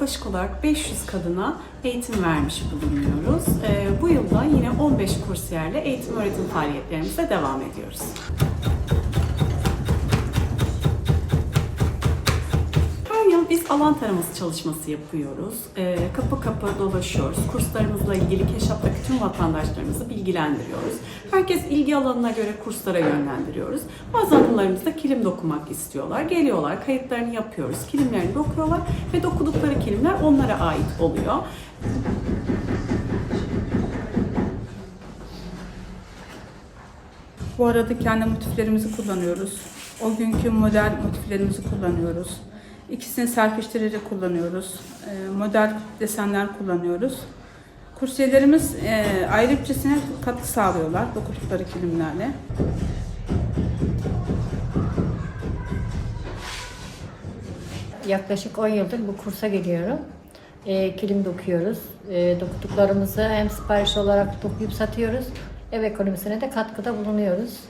yaklaşık olarak 500 kadına eğitim vermiş bulunuyoruz. Ee, bu yılda yine 15 kursiyerle eğitim öğretim faaliyetlerimize devam ediyoruz. Alan taraması çalışması yapıyoruz. Ee, kapı kapı dolaşıyoruz. Kurslarımızla ilgili Keşap'taki tüm vatandaşlarımızı bilgilendiriyoruz. Herkes ilgi alanına göre kurslara yönlendiriyoruz. Bazı hanımlarımız da kilim dokumak istiyorlar. Geliyorlar, kayıtlarını yapıyoruz. Kilimlerini dokuyorlar ve dokudukları kilimler onlara ait oluyor. Bu arada kendi motiflerimizi kullanıyoruz. O günkü model motiflerimizi kullanıyoruz. İkisini serpiştirerek kullanıyoruz. Ee, Model desenler kullanıyoruz. Kursiyerlerimiz e, katkı sağlıyorlar dokudukları kilimlerle. Yaklaşık 10 yıldır bu kursa geliyorum. E, kilim dokuyoruz. E, dokuduklarımızı hem sipariş olarak dokuyup satıyoruz. Ev ekonomisine de katkıda bulunuyoruz.